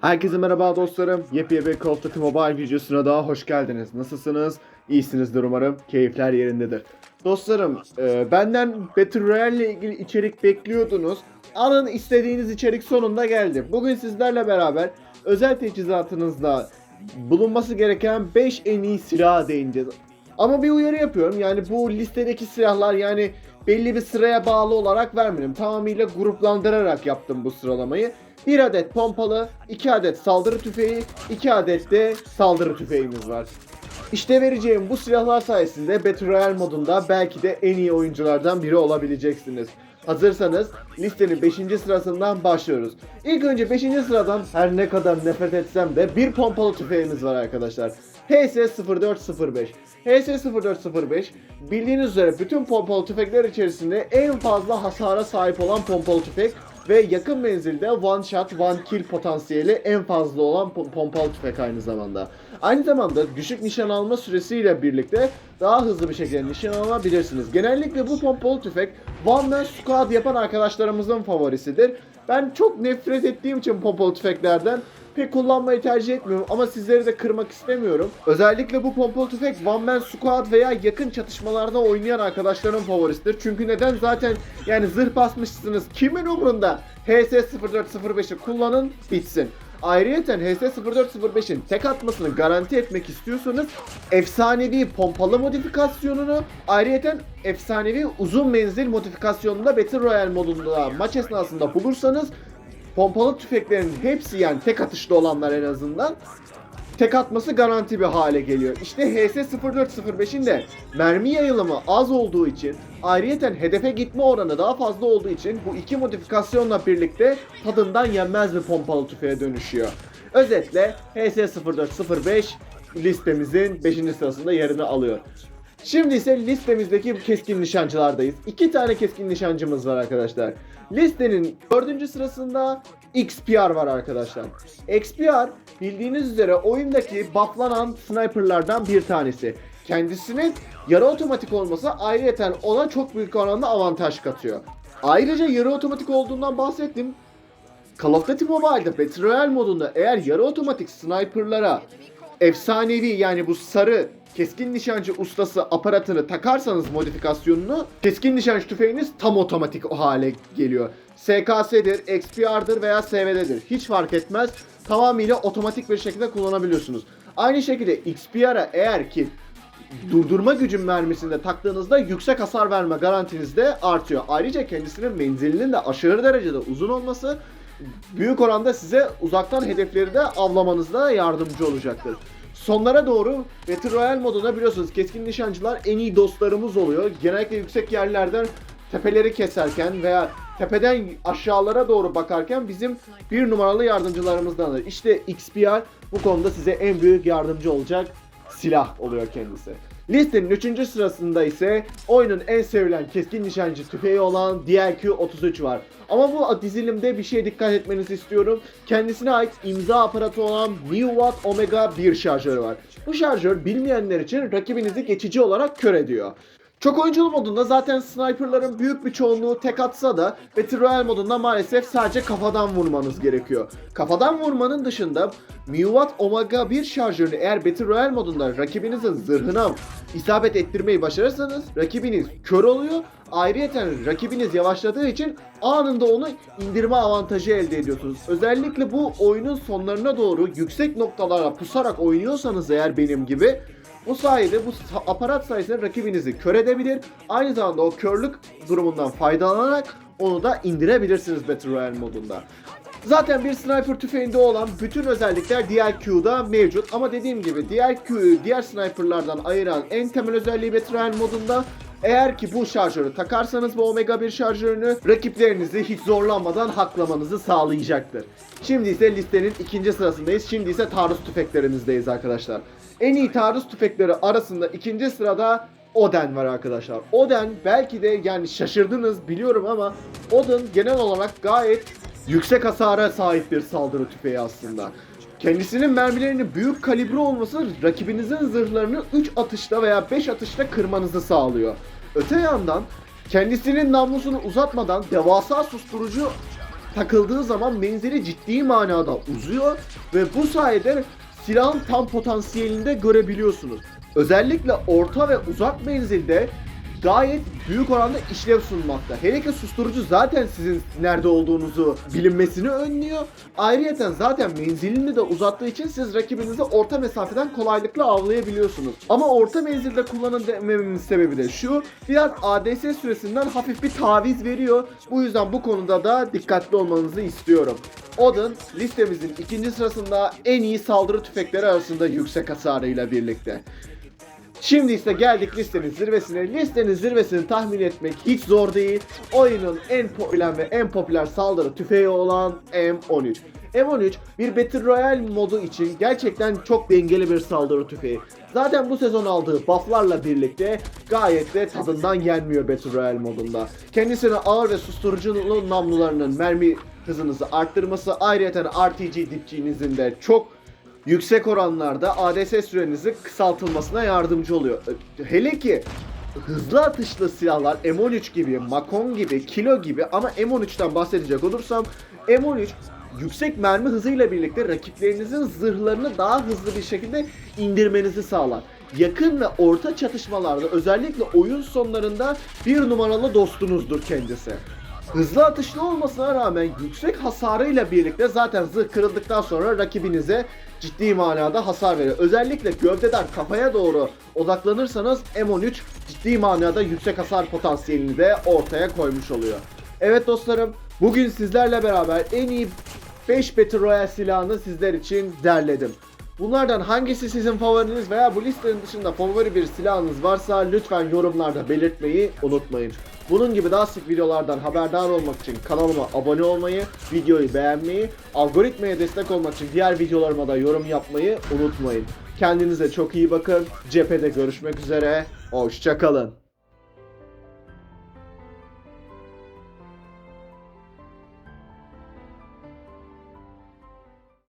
Herkese merhaba dostlarım. Yepyeni bir Call of Duty Mobile videosuna daha hoş geldiniz. Nasılsınız? İyisinizdir umarım. Keyifler yerindedir. Dostlarım, e, benden Battle Royale ile ilgili içerik bekliyordunuz. Alın istediğiniz içerik sonunda geldi. Bugün sizlerle beraber özel teçhizatınızda bulunması gereken 5 en iyi silaha değineceğiz. Ama bir uyarı yapıyorum. Yani bu listedeki silahlar yani belli bir sıraya bağlı olarak vermedim. Tamamıyla gruplandırarak yaptım bu sıralamayı. 1 adet pompalı, 2 adet saldırı tüfeği, 2 adet de saldırı tüfeğimiz var. İşte vereceğim bu silahlar sayesinde Battle Royale modunda belki de en iyi oyunculardan biri olabileceksiniz. Hazırsanız listenin 5. sırasından başlıyoruz. İlk önce 5. sıradan her ne kadar nefret etsem de bir pompalı tüfeğimiz var arkadaşlar. HS0405. HS0405 bildiğiniz üzere bütün pompalı tüfekler içerisinde en fazla hasara sahip olan pompalı tüfek ve yakın menzilde one shot one kill potansiyeli en fazla olan pom- pompalı tüfek aynı zamanda. Aynı zamanda düşük nişan alma süresiyle birlikte daha hızlı bir şekilde nişan alabilirsiniz. Genellikle bu pompalı tüfek one man squad yapan arkadaşlarımızın favorisidir. Ben çok nefret ettiğim için pompalı tüfeklerden pek kullanmayı tercih etmiyorum ama sizleri de kırmak istemiyorum. Özellikle bu pompalı tüfek One Man Squad veya yakın çatışmalarda oynayan arkadaşların favorisidir. Çünkü neden zaten yani zırh basmışsınız kimin umurunda? HS0405'i kullanın bitsin. Ayrıyeten HS0405'in tek atmasını garanti etmek istiyorsanız efsanevi pompalı modifikasyonunu ayrıyeten efsanevi uzun menzil modifikasyonunda Battle Royale modunda maç esnasında bulursanız pompalı tüfeklerin hepsi yani tek atışlı olanlar en azından tek atması garanti bir hale geliyor. İşte HS0405'in de mermi yayılımı az olduğu için ayrıyeten hedefe gitme oranı daha fazla olduğu için bu iki modifikasyonla birlikte tadından yenmez bir pompalı tüfeğe dönüşüyor. Özetle HS0405 listemizin 5. sırasında yerini alıyor. Şimdi ise listemizdeki keskin nişancılardayız. İki tane keskin nişancımız var arkadaşlar. Listenin dördüncü sırasında XPR var arkadaşlar. XPR bildiğiniz üzere oyundaki bufflanan sniperlardan bir tanesi. Kendisinin yarı otomatik olması ayrıyeten ona çok büyük oranda avantaj katıyor. Ayrıca yarı otomatik olduğundan bahsettim. Call of Duty Mobile'da Battle Royale modunda eğer yarı otomatik sniperlara efsanevi yani bu sarı keskin nişancı ustası aparatını takarsanız modifikasyonunu keskin nişancı tüfeğiniz tam otomatik o hale geliyor. SKS'dir, XPR'dır veya SVD'dir. Hiç fark etmez. Tamamıyla otomatik bir şekilde kullanabiliyorsunuz. Aynı şekilde XPR'a eğer ki durdurma gücün mermisinde taktığınızda yüksek hasar verme garantiniz de artıyor. Ayrıca kendisinin menzilinin de aşırı derecede uzun olması büyük oranda size uzaktan hedefleri de avlamanızda yardımcı olacaktır. Sonlara doğru Battle Royale modunda biliyorsunuz keskin nişancılar en iyi dostlarımız oluyor. Genellikle yüksek yerlerden tepeleri keserken veya tepeden aşağılara doğru bakarken bizim bir numaralı yardımcılarımızdandır. İşte XPR bu konuda size en büyük yardımcı olacak silah oluyor kendisi. Listenin 3. sırasında ise oyunun en sevilen keskin nişancı tüfeği olan DLQ-33 var. Ama bu dizilimde bir şeye dikkat etmenizi istiyorum. Kendisine ait imza aparatı olan New Watt Omega 1 şarjörü var. Bu şarjör bilmeyenler için rakibinizi geçici olarak kör ediyor. Çok oyunculu modunda zaten sniperların büyük bir çoğunluğu tek atsa da Battle Royale modunda maalesef sadece kafadan vurmanız gerekiyor. Kafadan vurmanın dışında Miwatt Omega 1 şarjörünü eğer Battle Royale modunda rakibinizin zırhına isabet ettirmeyi başarırsanız rakibiniz kör oluyor. Ayrıyeten rakibiniz yavaşladığı için anında onu indirme avantajı elde ediyorsunuz. Özellikle bu oyunun sonlarına doğru yüksek noktalara pusarak oynuyorsanız eğer benim gibi bu sayede bu aparat sayesinde rakibinizi kör edebilir. Aynı zamanda o körlük durumundan faydalanarak onu da indirebilirsiniz Battle Royale modunda. Zaten bir sniper tüfeğinde olan bütün özellikler DLQ'da mevcut ama dediğim gibi DLQ'yu diğer sniperlardan ayıran en temel özelliği Battle Royale modunda eğer ki bu şarjörü takarsanız bu Omega 1 şarjörünü rakiplerinizi hiç zorlanmadan haklamanızı sağlayacaktır. Şimdi ise listenin ikinci sırasındayız. Şimdi ise taarruz tüfeklerimizdeyiz arkadaşlar. En iyi taarruz tüfekleri arasında ikinci sırada Oden var arkadaşlar. Oden belki de yani şaşırdınız biliyorum ama Oden genel olarak gayet yüksek hasara sahip bir saldırı tüfeği aslında. Kendisinin mermilerinin büyük kalibre olması rakibinizin zırhlarını 3 atışta veya 5 atışta kırmanızı sağlıyor. Öte yandan kendisinin namlusunu uzatmadan devasa susturucu takıldığı zaman menzili ciddi manada uzuyor ve bu sayede silahın tam potansiyelinde görebiliyorsunuz. Özellikle orta ve uzak menzilde gayet büyük oranda işlev sunmakta. Hele ki susturucu zaten sizin nerede olduğunuzu bilinmesini önlüyor. Ayrıca zaten menzilini de uzattığı için siz rakibinizi orta mesafeden kolaylıkla avlayabiliyorsunuz. Ama orta menzilde kullanın dememin sebebi de şu. Biraz ADS süresinden hafif bir taviz veriyor. Bu yüzden bu konuda da dikkatli olmanızı istiyorum. Odin listemizin ikinci sırasında en iyi saldırı tüfekleri arasında yüksek hasarıyla birlikte. Şimdi ise geldik listenin zirvesine. Listenin zirvesini tahmin etmek hiç zor değil. Oyunun en popüler ve en popüler saldırı tüfeği olan M13. M13 bir Battle Royale modu için gerçekten çok dengeli bir saldırı tüfeği. Zaten bu sezon aldığı bufflarla birlikte gayet de tadından yenmiyor Battle Royale modunda. Kendisine ağır ve susturuculu namlularının mermi hızınızı arttırması ayrıca RPG dipçiğinizin de çok yüksek oranlarda ADS sürenizi kısaltılmasına yardımcı oluyor. Hele ki hızlı atışlı silahlar M13 gibi, Makon gibi, Kilo gibi ama M13'ten bahsedecek olursam M13 yüksek mermi hızıyla birlikte rakiplerinizin zırhlarını daha hızlı bir şekilde indirmenizi sağlar. Yakın ve orta çatışmalarda özellikle oyun sonlarında bir numaralı dostunuzdur kendisi. Hızlı atışlı olmasına rağmen yüksek hasarıyla birlikte zaten zırh kırıldıktan sonra rakibinize ciddi manada hasar veriyor. Özellikle gövdeden kafaya doğru odaklanırsanız M13 ciddi manada yüksek hasar potansiyelini de ortaya koymuş oluyor. Evet dostlarım bugün sizlerle beraber en iyi 5 Battle Royale silahını sizler için derledim. Bunlardan hangisi sizin favoriniz veya bu listenin dışında favori bir silahınız varsa lütfen yorumlarda belirtmeyi unutmayın. Bunun gibi daha sık videolardan haberdar olmak için kanalıma abone olmayı, videoyu beğenmeyi, algoritmaya destek olmak için diğer videolarıma da yorum yapmayı unutmayın. Kendinize çok iyi bakın. Cephede görüşmek üzere. Hoşçakalın.